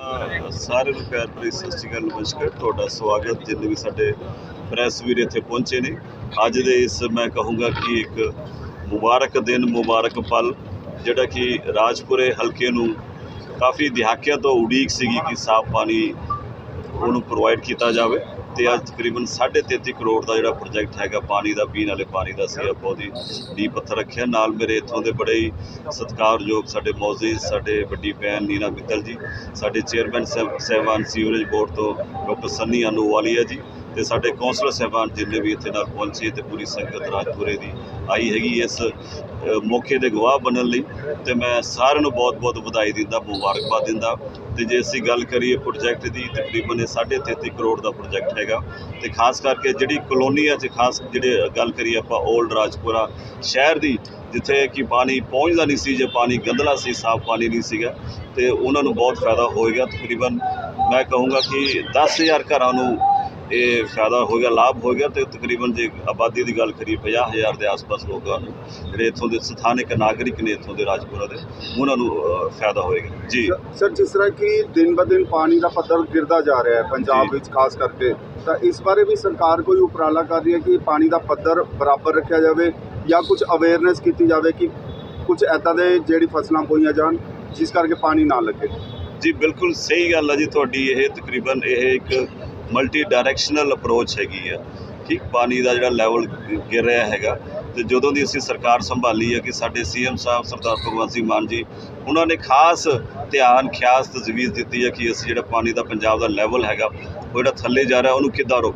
ਅਹ ਸਾਰਿਆਂ ਨੂੰ ਪਿਆਰ ਭਰੀ ਸਤਿ ਸ਼੍ਰੀ ਅਕਾਲ, ਨਮਸਕਾਰ। ਤੁਹਾਡਾ ਸਵਾਗਤ, ਜਿੰਨੇ ਵੀ ਸਾਡੇ ਪ੍ਰੈਸ ਵੀਰ ਇੱਥੇ ਪਹੁੰਚੇ ਨੇ। ਅੱਜ ਦੇ ਇਸ, ਮੈਂ ਕਹੂੰਗਾ ਕਿ ਇੱਕ ਮੁਬਾਰਕ ਦਿਨ, ਮੁਬਾਰਕ ਪਲ, ਜਿਹੜਾ ਕਿ ਰਾਜਪੁਰੇ ਹਲਕੇ ਨੂੰ ਕਾਫੀ ਦਿਹਾਕਿਆਂ ਤੋਂ ਉਡੀਕ ਸੀਗੀ ਕਿ ਸਾਫ਼ ਪਾਣੀ ਉਹਨੂੰ ਪ੍ਰੋਵਾਈਡ ਕੀਤਾ ਜਾਵੇ। ਤੇ ਅੱਜ ਤਕਰੀਬਨ 33.5 ਕਰੋੜ ਦਾ ਜਿਹੜਾ ਪ੍ਰੋਜੈਕਟ ਹੈਗਾ, ਪਾਣੀ ਦਾ, ਪੀਣ ਵਾਲੇ ਪਾਣੀ ਦਾ ਸੀ ਬਹੁਤ ਹੀ ਨੀਂਹ ਪੱਥਰ ਰੱਖਿਆ। ਨਾਲ ਮੇਰੇ ਇੱਥੋਂ ਦੇ ਬੜੇ ਹੀ ਸਤਿਕਾਰਯੋਗ ਸਾਡੇ ਮੌਜ਼ਿਜ਼ ਸਾਡੇ ਵੱਡੀ ਭੈਣ ਨੀਨਾ ਮਿੱਤਲ ਜੀ, ਸਾਡੇ ਚੇਅਰਮੈਨ ਸਾਹਿਬ ਸਹਿਬਾਨ ਸੀਵਰੇਜ ਬੋਰਡ ਤੋਂ ਡਾਕਟਰ ਸੰਨੀ ਅਨੂਵਾਲੀਆ ਜੀ ਤੇ ਸਾਡੇ ਕੌਂਸਲਰ ਸਹਿਬਾਨ ਜਿੰਨੇ ਵੀ ਇੱਥੇ ਨਾਲ ਪਹੁੰਚੇ ਤੇ ਪੂਰੀ ਸੰਗਤ ਰਾਜਪੁਰੇ ਦੀ ਆਈ ਹੈਗੀ ਇਸ ਮੌਕੇ ਦੇ ਗਵਾਹ ਬਣਨ ਲਈ ਤੇ ਮੈਂ ਸਾਰਿਆਂ ਨੂੰ ਬਹੁਤ-ਬਹੁਤ ਵਧਾਈ ਦਿੰਦਾ, ਮੁਬਾਰਕਬਾਦ ਦਿੰਦਾ। ਤੇ ਜੇ ਅਸੀਂ ਗੱਲ ਕਰੀਏ ਪ੍ਰੋਜੈਕਟ ਦੀ, ਤਕਰੀਬਨ ਇਹ 33.5 ਕਰੋੜ ਦਾ ਪ੍ਰੋਜੈਕਟ ਹੈਗਾ। ਤੇ ਖਾਸ ਕਰਕੇ ਜਿਹੜੀ ਕਲੋਨੀਆਂ 'ਚ ਖਾਸ ਜਿਹੜੇ ਗੱਲ ਕਰੀਏ ਆਪਾਂ 올ਡ ਰਾਜਪੁਰਾ ਸ਼ਹਿਰ ਦੀ, ਜਿੱਥੇ ਕਿ ਪਾਣੀ ਪਹੁੰਚਦਾ ਨਹੀਂ ਸੀ, ਜੇ ਪਾਣੀ ਗੰਦਲਾ ਸੀ, ਸਾਫ਼ ਪਾਣੀ ਨਹੀਂ ਸੀਗਾ, ਤੇ ਉਹਨਾਂ ਨੂੰ ਬਹੁਤ ਫਾਇਦਾ ਹੋਏਗਾ। ਤਕਰੀਬਨ ਮੈਂ ਕਹੂੰਗਾ ਕਿ 10000 ਘਰਾਂ ਨੂੰ ਇਹ ਫਾਇਦਾ ਹੋਏਗਾ ਲਾਭ ਹੋਏਗਾ ਤੇ ਤਕਰੀਬਨ ਜੇ ਆਬਾਦੀ ਦੀ ਗੱਲ ਕਰੀਏ 50000 ਦੇ ਆਸ-ਪਾਸ ਲੋਕਾਂ ਨੂੰ ਜਿਹੜੇ ਇੱਥੋਂ ਦੇ ਸਥਾਨਕ ਨਾਗਰਿਕ ਨੇ ਇੱਥੋਂ ਦੇ ਰਾਜਪੁਰਾ ਦੇ ਉਹਨਾਂ ਨੂੰ ਫਾਇਦਾ ਹੋਏਗਾ। ਜੀ। ਸਰ ਜਿਸ ਤਰ੍ਹਾਂ ਕਿ ਦਿਨ ਬ ਦਿਨ ਪਾਣੀ ਦਾ ਪੱਧਰ ਗਿਰਦਾ ਜਾ ਰਿਹਾ ਹੈ ਪੰਜਾਬ। ਵਿੱਚ ਖਾਸ ਕਰਕੇ ਤਾਂ ਇਸ ਬਾਰੇ ਵੀ ਸਰਕਾਰ ਕੋਈ ਉਪਰਾਲਾ ਕਰ ਰਹੀ ਹੈ ਕਿ ਪਾਣੀ ਦਾ ਪੱਧਰ ਬਰਾਬਰ ਰੱਖਿਆ ਜਾਵੇ ਜਾਂ ਕੁਝ ਅਵੇਅਰਨੈਸ ਕੀਤੀ ਜਾਵੇ ਕਿ ਕੁਝ ਐਦਾਂ ਦੇ ਜਿਹੜੀ ਫਸਲਾਂ ਬੋਈਆਂ ਜਾਣ ਜਿਸ ਕਰਕੇ ਪਾਣੀ ਨਾ ਲੱਗੇ? ਜੀ ਬਿਲਕੁਲ ਸਹੀ ਗੱਲ ਹੈ ਜੀ ਤੁਹਾਡੀ ਇਹ ਤਕਰੀਬਨ ਇਹ ਇੱਕ ਮਲਟੀ ਡਾਇਰੈਕਸ਼ਨਲ ਅਪਰੋਚ ਹੈਗੀ ਆ। ਠੀਕ, ਪਾਣੀ ਦਾ ਜਿਹੜਾ ਲੈਵਲ ਗਿਰ ਰਿਹਾ ਹੈਗਾ। ਤੇ ਜਦੋਂ ਦੀ ਅਸੀਂ ਸਰਕਾਰ ਸੰਭਾਲੀ ਹੈ ਕਿ ਸਾਡੇ ਸੀਐਮ ਸਾਹਿਬ, ਸਰਦਾਰ ਭਗਵੰਤ ਸਿੰਘ ਮਾਨ ਜੀ, ਉਹਨਾਂ ਨੇ ਖਾਸ ਧਿਆਨ, ਖਿਆਸ ਤਜਵੀਜ਼ ਦਿੱਤੀ ਹੈ ਕਿ ਅਸੀਂ ਜਿਹੜਾ ਪਾਣੀ ਦਾ, ਪੰਜਾਬ ਦਾ ਲੈਵਲ ਹੈਗਾ, ਉਹ ਜਿਹੜਾ ਥੱਲੇ ਜਾ ਰਿਹਾ, ਉਹਨੂੰ ਕਿੱਦਾਂ ਰੋਕ